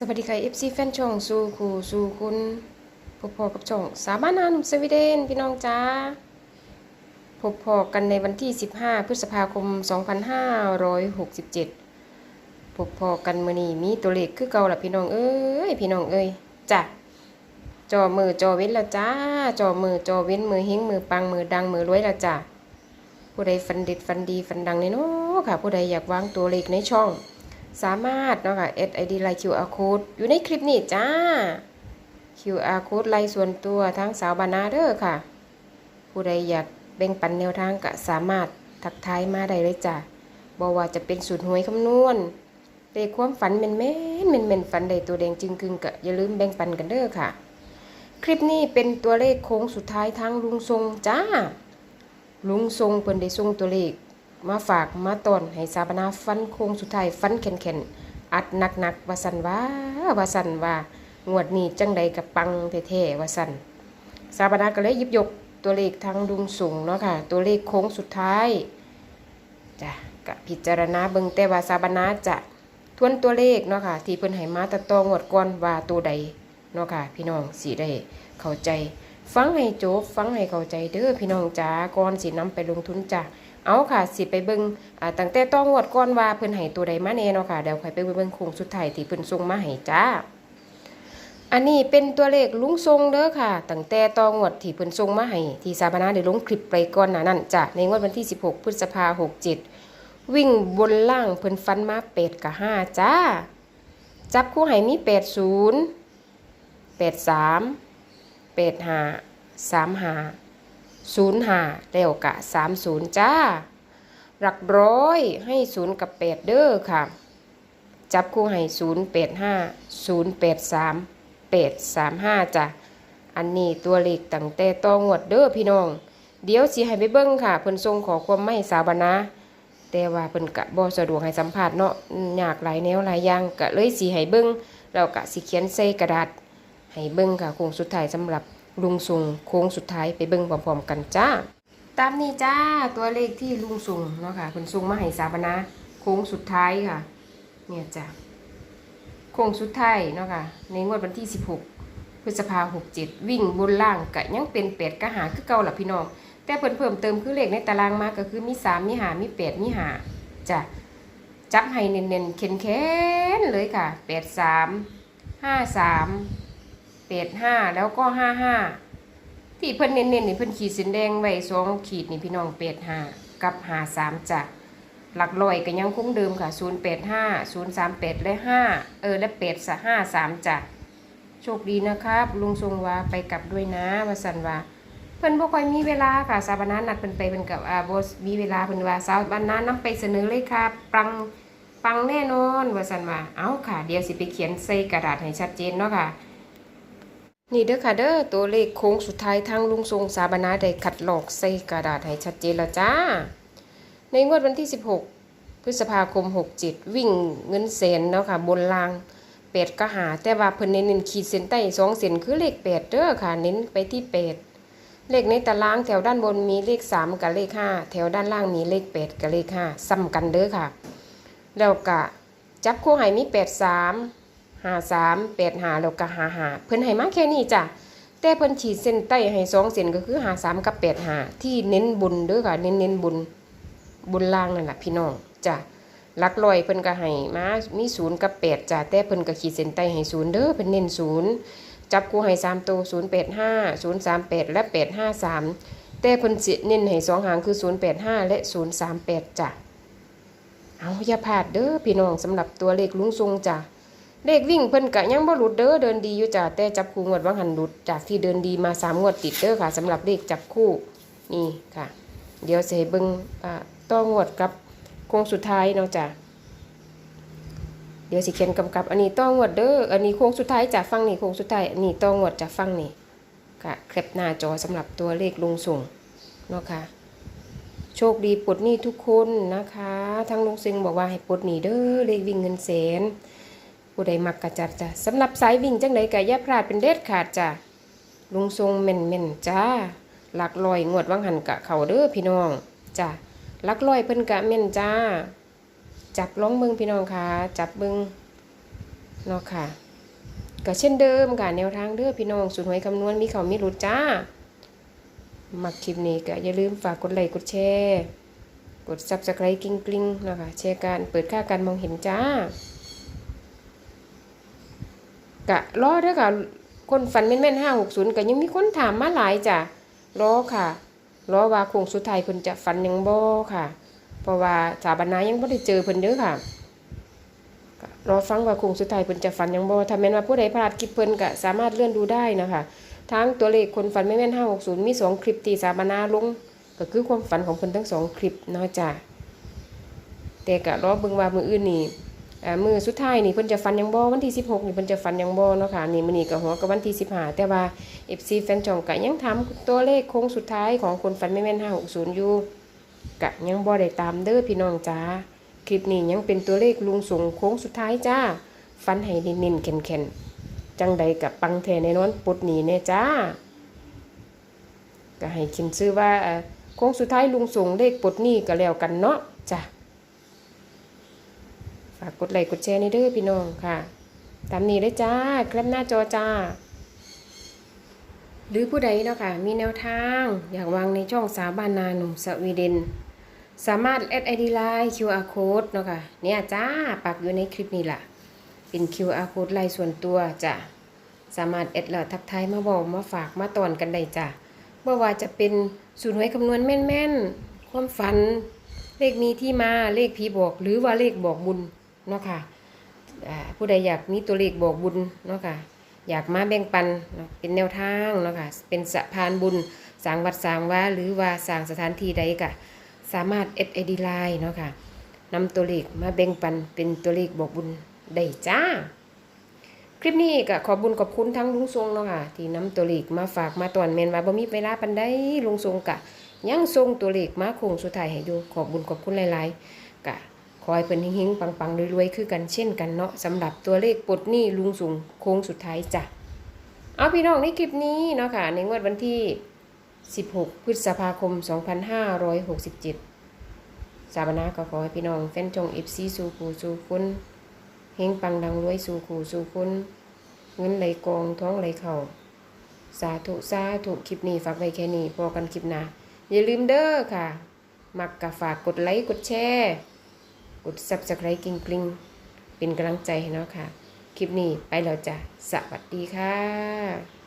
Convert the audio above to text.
สวัสดีค่ะ FC แฟนช่องสู่ครูสู่คุณพบพอกับช่องสาบ้านาหนุ่มสวีเดนพี่น้องจ้าพบพอกันในวันที่ 15 พฤษภาคม 2567 พบพอกันมื้อนี้มีตัวเลขคือเก่าล่ะพี่น้องเอ้ยพี่น้องเอ้ยจ้ะจอมือจอเว้นแล้วจ้าจอมือจอเว้นมือเฮงมือปังมือดังมือรวยแล้วจ้าผู้ใดฟันเด็ดฟันดีฟันดังในเนาะค่ะ ผู้ใดอยากวางตัวเลขในช่อง สามารถเนาะค่ะ SID ไลน์ QR code อยู่ในคลิปนี้จ้า QR code ไลน์ส่วนตัวทั้งสาวบานาเด้อค่ะ ผู้ใดอยากแบ่งปันแนวทางก็สามารถทักทายมาได้เลยจ้าบอกว่าจะเป็นสูตรหวยคำนวณเลขความฝันเม่นเม่นเม่นเม่นฝันใดตัวแดงจึงกึงก็อย่าลืมแบ่งปันกันเด้อค่ะ คลิปนี้เป็นตัวเลขโค้งสุดท้ายทางลุงทรงจ้า ลุงทรงเพิ่นได้ส่งตัวเลข มาฝากมาตอนให้สาบนาฟันโค้งสุดท้ายฟันแข็งๆอัดหนักๆว่าสันว่าว่าสันว่างวดนี้จังใดกับปังแท้ๆวาสันสาบนาก็เลยยิบยกตัวเลขทางดุงสูงเนาะค่ะ ตัวเลขโค้งสุดท้ายจ้ะกะพิจารณาเบิ่งแต่ว่าสาบนาจะทวนตัวเลขเนาะค่ะ ที่เพิ่นให้มาตะตองวดก่อนว่าตัวใดเนาะค่ะ พี่น้องสิได้เข้าใจ ฟังให้จบฟังให้เข้าใจเด้อพี่น้องจ๋าก่อนสินำไปลงทุนจ้ะ เอาค่ะสิไปเบิ่งอ่าตั้งแต่ต้องวดก่อนว่าเพิ่นให้ตัวใดมาแน่เนาะค่ะเดี๋ยวค่อยไปเบิ่งโค้งสุดท้ายที่เพิ่นส่งมาให้จ้า อันนี้เป็นตัวเลขลุงทรงเด้อค่ะตั้งแต่ต้องวดที่เพิ่นส่งมาให้ที่สาบานาได้ลงคลิปไปก่อนหน้านั้นจ้ะในงวดวันที่ 16 พฤษภาคม67วิ่งบนล่างเพิ่นฟันมา8กับ5จ้า จับคู่ให้มี80 83 85 35 ศูนย์หาแล้วกะสามศูนย์จ้า หลักร้อยให้ศูนย์กับแปดเด้อค่ะ จับคู่ให้ศูนย์แปดห้าศูนย์แปดสามแปดสามห้าจ้ะ อันนี้ตัวเลขตั้งแต่ตองวดเด้อพี่น้อง เดี๋ยวสิให้ไปเบิ้งค่ะ เพิ่นทรงขอความไม่สาบนะแต่ว่าเพิ่นกะบ่สะดวกให้สัมภาษณ์เนาะอยากหลายแนวหลายอย่างกะเลยสิให้เบิ้งแล้วกะสิเขียนใส่กระดาษ ให้เบิ้งค่ะคงสุดท้ายสำหรับ ลุงสุงโค้งสุดท้ายไปเบิ้งพร้อมๆกันจ้า ตามนี้จ้าตัวเลขที่ลุงสุงเนาะค่ะคุณสุงมาให้สาบนะโค้งสุดท้ายค่ะ เนี่ยจ้าโค้งสุดท้ายเนาะค่ะในงวดวันที่ 16 พฤษภาหกเจ็ดวิ่งบนล่างกะยังเป็นเป็ดกะหาคือเก่าหล่ะพี่น้อง แต่เพิ่นเพิ่มเติมคือเลขในตารางมาก็คือมีสามมีหามีแปดมีหาจ้ะจับให้เน้นๆเข็นแค้นๆเลยค่ะแปดสามห้าสาม แปดห้าแล้วก็ห้าห้าที่เพิ่นเน้นๆนี่เพิ่นขีดสีแดงไว้สองขีดนี่พี่น้องแปดห้ากับหาสามจ้ะหลักร้อยก็ยังคงเดิมค่ะศูนย์แปดห้าศูนย์สามแปดและห้าเออ และแปดสห้าสามจ้ะ โชคดีนะครับ ลุงทรงว่าไปกลับด้วยนะวาสันว่า เพิ่นบ่ค่อยมีเวลาค่ะ สาบานานัดเพิ่นไปเพิ่นกับอ่าบ่มีเวลาเพิ่นว่าสาบานานำไปเสนอเลยค่ะ ปังปังแน่นอนว่าสันว่า เอาค่ะ เดี๋ยวสิไปเขียนใส่กระดาษให้ชัดเจนเนาะค่ะ นี่เด้อค่ะเด้อตัวเลขโค้งสุดท้ายทางลุงทรงสาบานาได้ขัดหลอกใส่กระดาษให้ชัดเจนแล้วจ้า ในงวดวันที่ 16 พฤษภาคม 67 วิ่งเงินแสนเนาะค่ะบนรางเป็ดก็หา แต่ว่าเพิ่นเน้นขีดเส้นใต้สองเส้นคือเลข 8 เด้อค่ะ เน้นไปที่ 8 เลขในตารางแถวด้านบนมีเลข 3 กับเลข 5 แถวด้านล่างมีเลข 8 กับเลข 5ซ้ำกันเด้อค่ะ แล้วก็จับคู่ให้มี 8 3 หาสามแปดหาแล้วก็หาหาเพิ่นให้มาแค่นี้จ้ะแต่เพิ่นฉีดเส้นใต้ให้สองเส้นก็คือหาสามกับแปดหาที่เน้นบุญเด้อค่ะเน้นเน้นบุญบุญล่างนั่นแหละพี่น้องจ้ะลักลอยเพิ่นก็ให้มามีศูนย์กับแปดจ้ะแต่เพิ่นก็ขีดเส้นใต้ให้ศูนย์เด้อเพิ่นเน้นศูนย์จับกูให้สามตัวศูนย์แปดห้าศูนย์สามแปดและแปดห้าสามแต่เพิ่นสิเน้นให้สองหางคือศูนย์แปดห้าและศูนย์สามแปดจ้ะเอาอย่าพลาดเด้อพี่น้องสำหรับตัวเลขลุงทรงจ้ะ เลขวิ่งเพิ่นกะยังบ่หลุดเด้อเดินดีอยู่จ้ะแต่จับคู่งวดว่างหันหลุดจากที่เดินดีมาสามงวดติดเด้อค่ะสำหรับเลขจับคู่นี่ค่ะ เดี๋ยวเสิให้เบิงต่องวดกับโค้งสุดท้ายเนาะจ้ะเดี๋ยวสิเขียนกำกับ อันนี้ต่องวดเด้ออันนี้โค้งสุดท้ายจ้ะฟังนี่โค้งสุดท้ายอันนี้ต่องวดจะฟังนี่ค่ะแคปหน้าจอสำหรับตัวเลขลงส่งเนาะค่ะโชคดีปลดหนี้ทุกคนนะคะทั้งลุงซิงบอกว่าให้ปลดหนี้เด้อเลขวิ่งเงินแสน ผู้ใดมักกะจัดจ้ะสำหรับสายวิ่งจังไดกะอย่าพลาดเป็นเด็ดขาดจ้ะลุงทรงแม่นแม่นจ้าหลักลอยงวดวังหันกะเขาเด้อพี่น้องจ้ะหลักลอยเพิ่นกะแม่นจ้า จับล้องเบิงพี่น้องค่ะ จับเบิงเนาะค่ะก็เช่นเดิมค่ะแนวทางเด้อพี่น้องสูตรหวยคำนวณมีเขามีหลุดจ้ามักคลิปนี้ก็อย่าลืมฝากกดไลค์กดแชร์ กด subscribe กริ๊งกริ๊งนะคะแชร์การเปิดค่าการมองเห็นจ้า กะรอเด้อค่ะ คนฝันแม่นๆห้าหกศูนย์ก็ยังมีคนถามมาหลายจ้ะรอค่ะรอว่าโคงสุดท้ายเพิ่นจะฝันยังบ่ค่ะ เพราะว่าสาบนายังบ่ได้เจอเพิ่นเด้อค่ะรอฟังว่าโคงสุดท้ายเพิ่นจะฝันยังบ่ถ้าแม่นว่าผู้ใดพลาดคลิปเพิ่นก็สามารถเลื่อนดูได้นะคะทั้งตัวเลขคนฝันแม่นๆ560มีสองคลิปที่สาบนาลงก็คือความฝันของเพิ่นทั้งสองคลิปเนาะจ้ะแต่ก็รอเบิ่งว่ามืออื่นนี่ มือสุดท้ายนี่เพิ่นจะฝันยังบ่วันที่ 16 นี่เพิ่นจะฝันยังบ่เนาะค่ะนี่มื้อนี้ก็หัวกับวันที่ 15 แต่ว่า FC แฟนช่องก็ยังถามตัวเลขโค้งสุดท้ายของคนฝันไม่แม่น560อยู่ก็ยังบ่ได้ตามเด้อพี่น้องจ้าคลิปนี้ยังเป็นตัวเลขลุงส่งโค้งสุดท้ายจ้าฝันให้เน้นๆแข็งๆจังใดกับปังแท้แน่นอนปดหนีแน่จ้าก็ให้คินซื้อว่าโค้งสุดท้ายลุงส่งเลขปดหนี้ก็แล้วกันเนาะจ้ะากกดไลค์กดแชร์ในเด้อพี่น้องค่ะ ตามนี้เลยจ้าแคปหน้าจอจ้า หรือผู้ใดเนาะค่ะ มีแนวทาง อยากวางในช่องสาบานนาหนุ่มสวีเดน สามารถแอดไอดีไลน์ QR code เนาะค่ะ เนี่ยจ้าปักอยู่ในคลิปนี้ล่ะ เป็น QR code ไลน์ส่วนตัวจ้ะสามารถแอดแล้วทักทายมาบอกมาฝากมาตอนกันได้จ้ะเมื่อว่าจะเป็นสูตรหวยคำนวณแม่นๆ ความฝัน เลขมีที่มาเลขผีบอกหรือว่าเลขบอกบุญ เนาะค่ะผู้ใดอยากมีตัวเลขบอกบุญเนาะค่ะ อยากมาแบ่งปันเป็นแนวทางเนาะค่ะ เป็นสะพานบุญสางวัดสางว่าหรือว่าสางสถานที่ใดก็สามารถเอดไอดีไลน์เนาะค่ะนำตัวเลขมาแบ่งปันเป็นตัวเลขบอกบุญได้จ้า คลิปนี้ก็ขอบุญขอบคุณทั้งลุงทรงเนาะค่ะ ที่นำตัวเลขมาฝากมาตอนเมนว่าบ่มีเวลาปันได้ลุงทรงกะยังทรงตัวเลขมาคงสุดท้ายให้อยู่ขอบุญขอบคุณหลายๆกะ ขอให้เพิ่นเฮงๆปังๆรวยๆคือกันเช่นกันเนาะสำหรับตัวเลขปลดหนี้ลุงทรงโค้งสุดท้ายจ้ะเอาพี่น้องในคลิปนี้เนาะค่ะในงวดวันที่ 16 พฤษภาคม 2567 สาบนาก็ขอให้พี่น้องแฟนจง FC สู่ผู้สู่คนเฮงปังดังรวยสู่ผู้สู่คนเงินไหลกองท้องไหลเข่าสาธุสาธุคลิปนี้ฝากไว้แค่นี้พอกันคลิปหน้าอย่าลืมเด้อค่ะ มักกะฝากกดไลค์กดแชร์ ด subscribe กริงกริงเป็นกำลังใจให้เนาะค่ะ คลิปนี้ไปแล้วจ้ะ สวัสดีค่ะ